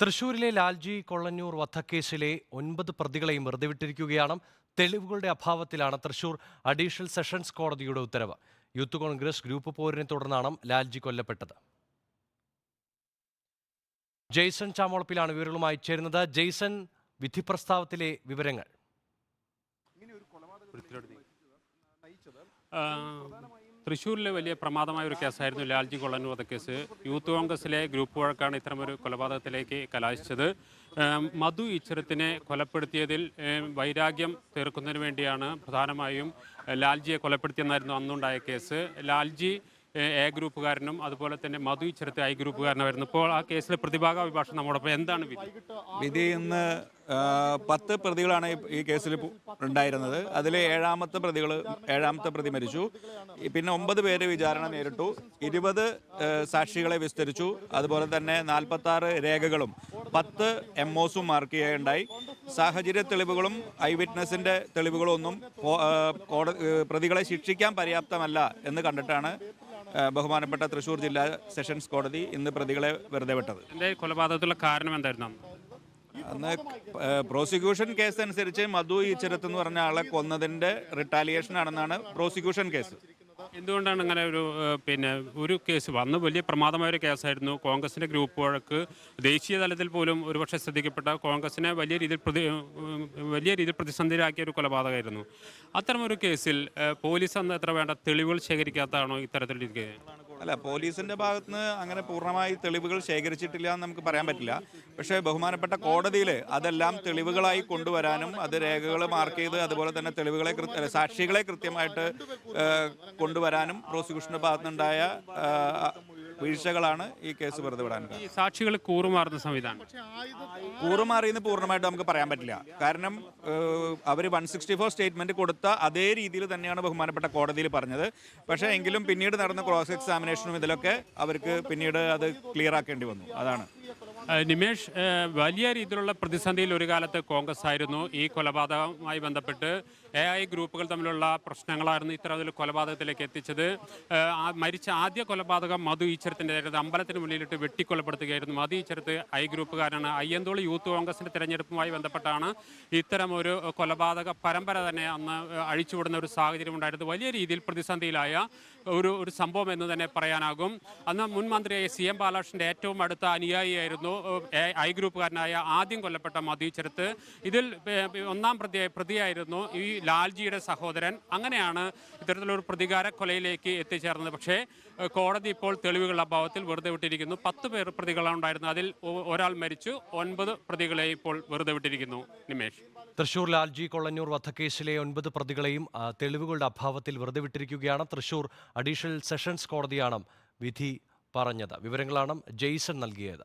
തൃശൂരിലെ ലാൽജി കൊള്ളന്നൂർ വധക്കേസിലെ ഒൻപത് പ്രതികളെയും വെറുതെ വിട്ടിരിക്കുകയാണ് തെളിവുകളുടെ അഭാവത്തിലാണ് തൃശൂർ അഡീഷണൽ സെഷൻസ് കോടതിയുടെ ഉത്തരവ്. യൂത്ത് കോൺഗ്രസ് ഗ്രൂപ്പ് പോരിനെ തുടർന്നാണ് ലാൽജി കൊല്ലപ്പെട്ടത്. ജെയ്സൺ ചാമോളപ്പിലാണ് വിവരങ്ങളുമായി ചേരുന്നത്. ജെയ്സൺ വിധി പ്രസ്താവത്തിലെ വിവരങ്ങൾ തൃശ്ശൂരിലെ വലിയ പ്രമാദമായ ഒരു കേസായിരുന്നു ലാൽജി കൊള്ളന്നൂർ വധക്കേസ് യൂത്ത് കോൺഗ്രസിലെ ഗ്രൂപ്പ് വഴക്കാണ് ഇത്തരമൊരു കൊലപാതകത്തിലേക്ക് കലാശിച്ചത്. മധു ഈശ്വരത്തിനെ കൊലപ്പെടുത്തിയതിൽ വൈരാഗ്യം തീർക്കുന്നതിന് വേണ്ടിയാണ് പ്രധാനമായും ലാൽജിയെ കൊലപ്പെടുത്തിയെന്നായിരുന്നു അന്നുണ്ടായ കേസ്. ലാൽജി എ ഗ്രൂപ്പുകാരനും അതുപോലെ തന്നെ മധു ഈശ്വരത്തെ ഐ ഗ്രൂപ്പുകാരനായിരുന്നു ഇപ്പോൾ ആ കേസിലെ പ്രതിഭാഗ അഭിഭാഷണം നമ്മോടൊപ്പം എന്താണ് വിധി? വിധി ഇന്ന് പത്ത് പ്രതികളാണ് ഈ- കേസിൽ ഉണ്ടായിരുന്നത്. അതിൽ ഏഴാമത്തെ പ്രതികൾ ഏഴാമത്തെ പ്രതി മരിച്ചു. പിന്നെ ഒമ്പത് പേര് വിചാരണ നേരിട്ടു. ഇരുപത് സാക്ഷികളെ വിസ്തരിച്ചു. അതുപോലെ തന്നെ നാൽപ്പത്തി രേഖകളും പത്ത് എം ഒസും മാർക്ക് ചെയ്യുകയുണ്ടായി സാഹചര്യ തെളിവുകളും ഐ വിറ്റ്നസിന്റെ തെളിവുകളും ഒന്നും പ്രതികളെ ശിക്ഷിക്കാൻ പര്യാപ്തമല്ല എന്ന് കണ്ടിട്ടാണ് ബഹുമാനപ്പെട്ട തൃശൂർ ജില്ലാ സെഷൻസ് കോടതി ഇന്ന് പ്രതികളെ വെറുതെ വിട്ടത് കൊലപാതകത്തിലുള്ള കാരണം എന്തായിരുന്നു അന്ന്? അന്ന് പ്രോസിക്യൂഷൻ കേസ് അനുസരിച്ച് മധു ഈച്ചരത്ത് എന്ന് പറഞ്ഞ ആളെ കൊന്നതിന്റെ റിട്ടാലിയേഷൻ ആണെന്നാണ് പ്രോസിക്യൂഷൻ കേസ് എന്തുകൊണ്ടാണ് അങ്ങനെ ഒരു പിന്നെ ഒരു കേസ് വന്ന് വലിയ പ്രമാദമായ ഒരു കേസായിരുന്നു. കോൺഗ്രസിന്റെ ഗ്രൂപ്പ് വഴക്ക് ദേശീയ തലത്തിൽ പോലും ഒരുപക്ഷെ ശ്രദ്ധിക്കപ്പെട്ട കോൺഗ്രസിനെ വലിയ രീതിയിൽ പ്രതി വലിയ രീതിയിൽ പ്രതിസന്ധിയിലാക്കിയ ഒരു കൊലപാതകമായിരുന്നു. അത്തരമൊരു കേസിൽ പോലീസ് അന്ന് എത്ര വേണ്ട തെളിവുകൾ ശേഖരിക്കാത്തതാണോ ഇത്തരത്തിലിരിക്കുന്നത് അല്ല പോലീസിന്റെ ഭാഗത്തുനിന്ന് അങ്ങനെ പൂർണമായി തെളിവുകൾ ശേഖരിച്ചിട്ടില്ല എന്ന് നമുക്ക് പറയാൻ പറ്റില്ല. പക്ഷേ ബഹുമാനപ്പെട്ട കോടതിയിൽ അതെല്ലാം തെളിവുകളായി കൊണ്ടുവരാനും അത് രേഖകൾ മാർക്ക് ചെയ്ത് അതുപോലെ തന്നെ തെളിവുകളെ സാക്ഷികളെ കൃത്യമായിട്ട് കൊണ്ടുവരാനും പ്രോസിക്യൂഷന്റെ ഭാഗത്തുനിന്നുണ്ടായ വീഴ്ചകളാണ് ഈ കേസ് വെറുതെ വിടാൻ കാരണം. ഈ സാക്ഷികൾ കൂറുമാറുന്ന സംവിധാനം. കൂറുമാറിയെന്ന് പൂർണമായിട്ട് നമുക്ക് പറയാൻ പറ്റില്ല. കാരണം അവർ വൺ സിക്സ്റ്റി ഫോർ സ്റ്റേറ്റ്മെന്റ് കൊടുത്ത അതേ രീതിയിൽ തന്നെയാണ് ബഹുമാനപ്പെട്ട കോടതിയിൽ പറഞ്ഞത്. പക്ഷേ എങ്കിലും പിന്നീട് നടന്ന ക്രോസ് എക്സാമിനേഷനും ഇതിലൊക്കെ അവർക്ക് പിന്നീട് അത് ക്ലിയർ ആക്കേണ്ടി വന്നു. അതാണ്. നിമേഷ് വലിയ രീതിയിലുള്ള പ്രതിസന്ധിയിൽ ഒരു കാലത്ത് കോൺഗ്രസ് ആയിരുന്നു. ഈ കൊലപാതകവുമായി ബന്ധപ്പെട്ട് എ ഐ ഗ്രൂപ്പുകൾ തമ്മിലുള്ള പ്രശ്നങ്ങളായിരുന്നു ഇത്തരത്തിൽ കൊലപാതകത്തിലേക്ക് എത്തിച്ചത്. മരിച്ച ആദ്യ കൊലപാതകം മധു ഈശ്വരത്തിന്റെ അമ്പലത്തിന് മുന്നിലിട്ട് വെട്ടിക്കൊലപ്പെടുത്തുകയായിരുന്നു. മധു ഈശ്വരത്ത് ഐ ഗ്രൂപ്പുകാരാണ്. അയ്യന്തോളി യൂത്ത് കോൺഗ്രസിന്റെ തിരഞ്ഞെടുപ്പുമായി ബന്ധപ്പെട്ടാണ് ഇത്തരം ഒരു കൊലപാതക പരമ്പര തന്നെ അന്ന് അഴിച്ചുവിടുന്ന ഒരു സാഹചര്യം ഉണ്ടായിരുന്നു വലിയ രീതിയിൽ പ്രതിസന്ധിയിലായ ഒരു ഒരു സംഭവം എന്ന് തന്നെ പറയാനാകും. അന്ന് മുൻ മന്ത്രിയായ സി എം ബാലകൃഷ്ണന്റെ ഏറ്റവും അടുത്ത അനുയായിയായിരുന്നു ഐ ഗ്രൂപ്പുകാരനായ ആദ്യം കൊല്ലപ്പെട്ട മധുചരത്ത് ഇതിൽ ഒന്നാം പ്രതി പ്രതിയായിരുന്നു ഈ ലാൽജിയുടെ സഹോദരൻ. അങ്ങനെയാണ് ഇത്തരത്തിലൊരു പ്രതികാര കൊലയിലേക്ക് എത്തിച്ചേർന്നത്. പക്ഷേ കോടതി ഇപ്പോൾ തെളിവുകളുടെ അഭാവത്തിൽ വെറുതെ വിട്ടിരിക്കുന്നു. പത്ത് പേർ പ്രതികളാണ് ഉണ്ടായിരുന്നത്. അതിൽ ഒരാൾ മരിച്ചു. ഒൻപത് പ്രതികളെ ഇപ്പോൾ വെറുതെ വിട്ടിരിക്കുന്നു. നിമേഷ്. തൃശൂർ ലാൽജി കൊള്ളന്നൂർ വധക്കേസിലെ ഒൻപത് പ്രതികളെയും തെളിവുകളുടെ അഭാവത്തിൽ വെറുതെ വിട്ടിരിക്കുകയാണ്. തൃശൂർ അഡീഷണൽ സെഷൻസ് കോടതിയാണ് വിധി പറഞ്ഞത്. വിവരങ്ങളാണ് ജെയ്സൺ നൽകിയത്.